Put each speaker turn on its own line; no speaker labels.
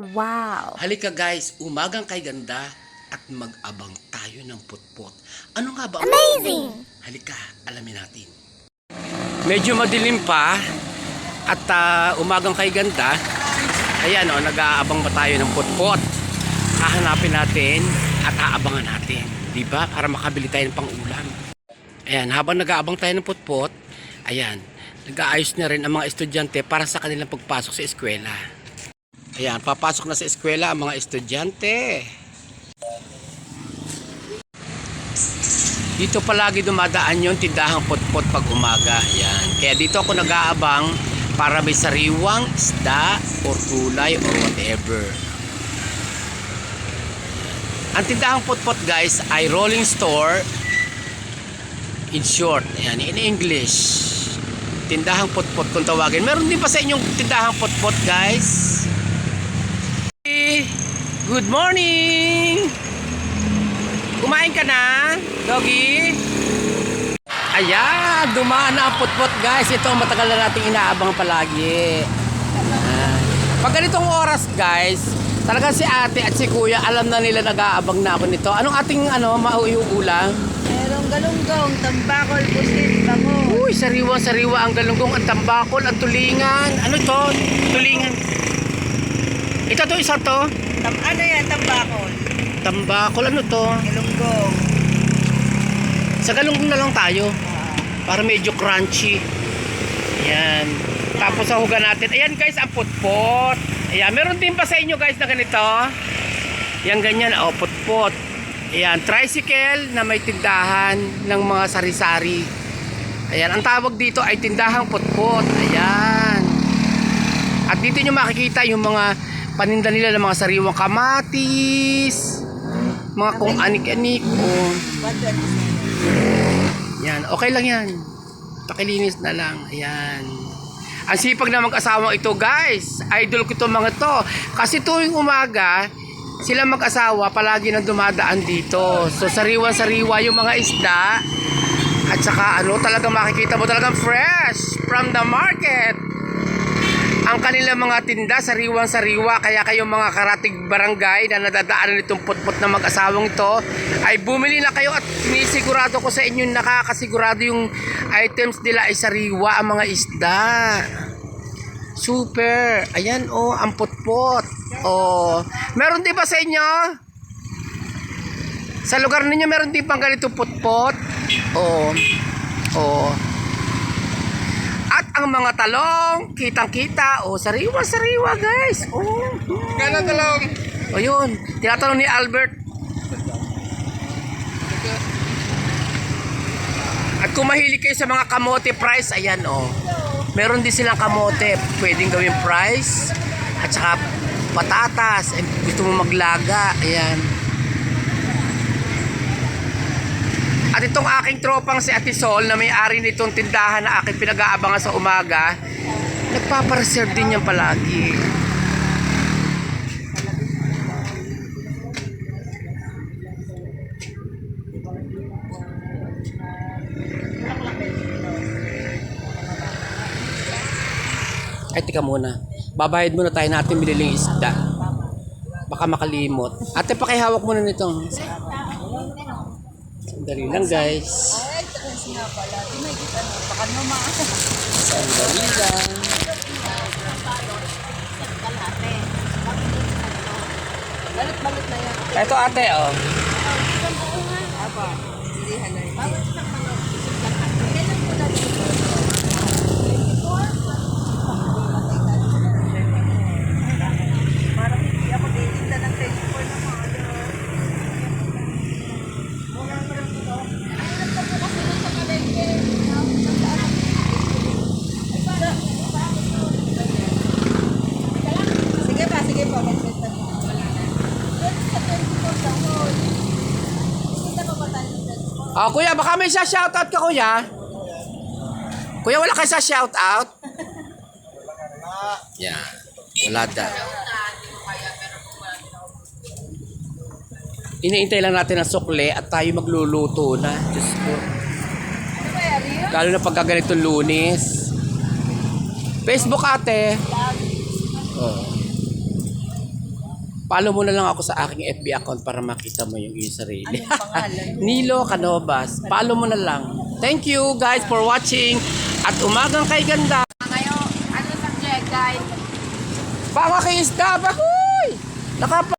Wow.
Halika guys, umagang kay ganda at mag-abang tayo ng putpot. Ano nga ba?
Amazing!
Halika, alamin natin. Medyo madilim pa at ah, umagang kay ganda. Ayan o, nag-aabang ba tayo ng putpot? Hahanapin natin at aabangan natin. Di ba? Para makabili tayo ng pang-ulam. Ayan, habang nag-aabang tayo ng putpot, ayan, nag-aayos na rin ang mga estudyante para sa kanilang pagpasok sa eskwela. Ayan, papasok na sa eskwela ang mga estudyante. Dito palagi dumadaan yung tindahang potpot pag umaga. Ayan. Kaya dito ako nag-aabang para may sariwang isda or gulay or whatever. Ang tindahang potpot guys ay rolling store in short. Ayan, in English. Tindahang potpot kung tawagin. Meron din pa sa inyong tindahang potpot guys. Good morning! Kumain ka na, Doggy? Ayan, dumaan na ang putpot guys. Ito ang matagal na nating inaabang palagi. Ah. Pag ganitong oras guys, talaga si ate at si kuya alam na nila nag-aabang na ako nito. Anong ating ano, mauulam?
Merong galunggong, tambakol, pusit, bango.
Uy, sariwa-sariwa ang galunggong, ang tambakol, ang tulingan. Ano to? Tulingan. Ito to, isa to.
Tam, ano yan, tambakol?
Tambakol, ano to?
Galunggong.
Sa galunggong na lang tayo. Para medyo crunchy. Ayan. Tapos sahugan natin. Ayan guys, ang putpot. Ayan, meron din pa sa inyo guys na ganito. Yan ganyan, oh, putpot. Ayan, tricycle na may tindahan ng mga sari-sari. Ayan, ang tawag dito ay tindahang putpot. Ayan. At dito nyo makikita yung mga paninda nila ng mga sariwang kamatis, mga kung anik-anik, oh. Yan, okay lang yan. Pakilinis na lang. Ayan. Ang sipag na mag-asawang ito, guys. Idol ko itong mga to. Kasi tuwing umaga, sila mag-asawa palagi nang dumadaan dito. So, sariwan-sariwa yung mga isda. At saka, ano, talagang makikita mo talagang fresh from the market. Ang kanilang mga tinda, sariwang-sariwa. Kaya kayong mga karatig barangay na nadadaanan itong putput na mag-asawang ito, ay bumili na kayo at sinisigurado ko sa inyo nakakasigurado yung items nila ay sariwa ang mga isda. Super. Ayan oh, ang putpot. Oh, meron din ba sa inyo? Sa lugar ninyo meron din pang ganito putpot? Oh. Oh. Ang mga talong, kitang-kita. O, sariwa-sariwa, guys. Oh. Kano talong? O, yun. Tinatanong ni Albert. At kung mahilig kayo sa mga kamote price, ayan, oh. Meron din silang kamote. Pwedeng gawing price. At saka patatas. Eh, gusto mo maglaga. Ayan. At itong aking tropang si Ate Sol na may-ari nitong tindahan na aking pinag-aabangan sa umaga, nagpapareserve din yan palagi. Ay, tika muna. Babayad muna tayo natin bililing isda. Baka makalimot. Ate, pakihawak muna nito. Sandali lang, guys.
Ay, kasi nga pala. Di may kita no. Baka naman.
Sandali lang.
Balut-balut na yan.
Ito ate, oh.
Aba, hindi halay. Parang hindi ako titinda ng 24 na mga Sige pa, sige pa. Magbenta mo.
Ah, kuya, baka may siya shoutout ka, kuya. Kuya, wala kayo sa shoutout? Yeah. Wala da. Iniintay lang natin ang sukle at tayo magluluto na. Diyos ko. Lalo na pagka ganito lunes. Facebook ate. Oh. Follow mo na lang ako sa aking FB account para makita mo yung iyong sarili.
Anong pangalan?
Nilo Canovas. Follow mo na lang. Thank you guys for watching. At umagang kay ganda.
Ngayon, ano subject, guys?
Baka kay isda. Bakoy! Nakapa